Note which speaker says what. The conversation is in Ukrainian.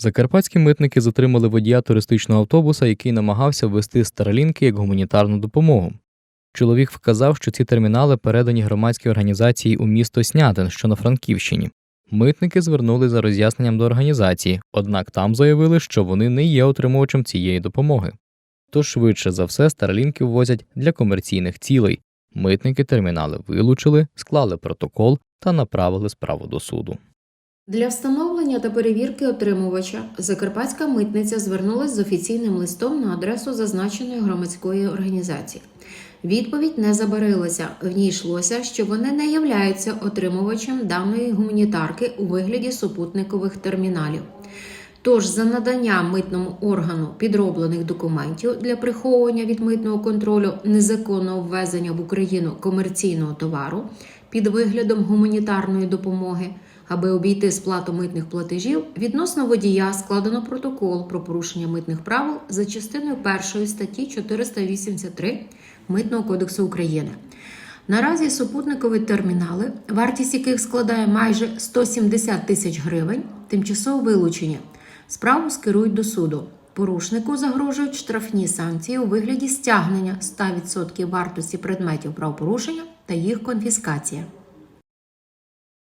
Speaker 1: Закарпатські митники затримали водія туристичного автобуса, який намагався ввести старлінки як гуманітарну допомогу. Чоловік вказав, що ці термінали передані громадській організації у місто Снятин, що на Франківщині. Митники звернули за роз'ясненням до організації, однак там заявили, що вони не є отримувачем цієї допомоги. Тож швидше за все старлінки ввозять для комерційних цілей. Митники термінали вилучили, склали протокол та направили справу до суду.
Speaker 2: Для встановлення та перевірки отримувача Закарпатська митниця звернулася з офіційним листом на адресу зазначеної громадської організації. Відповідь не забарилася. В ній йшлося, що вони не являються отримувачем даної гуманітарки у вигляді супутникових терміналів. Тож за надання митному органу підроблених документів для приховування від митного контролю незаконного ввезення в Україну комерційного товару під виглядом гуманітарної допомоги, аби обійти сплату митних платежів, відносно водія складено протокол про порушення митних правил за частиною 1 статті 483 Митного кодексу України. Наразі супутникові термінали, вартість яких складає майже 170 тисяч гривень, тимчасово вилучені. Справу скерують до суду. Порушнику загрожують штрафні санкції у вигляді стягнення 100% вартості предметів правопорушення та їх конфіскація.